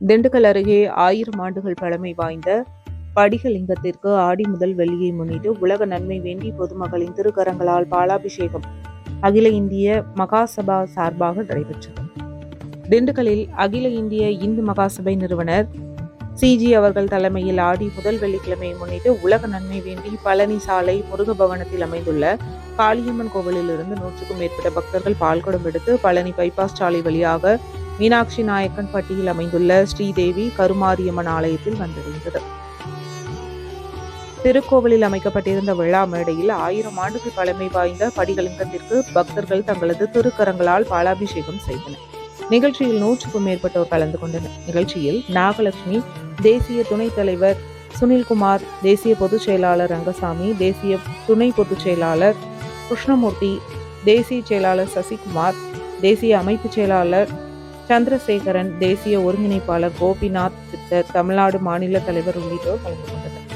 திண்டுக்கல் அருகே ஆயிரம் ஆண்டுகள் பழமை வாய்ந்த படிகலிங்கத்திற்கு ஆடி முதல் வெள்ளியை முன்னிட்டு உலக நன்மை வேண்டி பொதுமக்களின் திருக்கரங்களால் பாலாபிஷேகம் அகில இந்திய மகாசபா சார்பாக நடைபெற்றது. திண்டுக்கல்லில் அகில இந்திய இந்து மகாசபை நிறுவனர் சிஜி அவர்கள் தலைமையில் ஆடி முதல் வெள்ளிக்கிழமையை முன்னிட்டு உலக நன்மை வேண்டி பழனி சாலை முருகபவனத்தில் அமைந்துள்ள காளியம்மன் கோவிலிலிருந்து நூற்றுக்கும் மேற்பட்ட பக்தர்கள் பால்குடம் எடுத்து பழனி பைபாஸ் சாலை வழியாக மீனாட்சி நாயக்கன் பட்டியில் அமைந்துள்ள ஸ்ரீதேவி கருமாரியம்மன் ஆலயத்தில் வந்தடைந்தது. திருக்கோவிலில் அமைக்கப்பட்டிருந்த விழா மேடையில் ஆயிரம் ஆண்டுகள் பழமை வாய்ந்த படிகலிங்கத்திற்கு பக்தர்கள் தங்களது திருக்கரங்களால் பாலாபிஷேகம் செய்தனர். நிகழ்ச்சியில் நூற்றுக்கும் மேற்பட்டோர் கலந்து கொண்டனர். நிகழ்ச்சியில் நாகலட்சுமி தேசிய துணைத் தலைவர் சுனில்குமார் தேசிய பொதுச் செயலாளர் ரங்கசாமி தேசிய துணை பொதுச் செயலாளர் கிருஷ்ணமூர்த்தி தேசிய செயலாளர் சசிகுமார் தேசிய அமைப்பு செயலாளர் சந்திரசேகரன் தேசிய ஒருங்கிணைப்பாளர் கோபிநாத் சித்தர் தமிழ்நாடு மாநில தலைவர் உள்ளிட்டோர் கலந்து கொண்டனர்.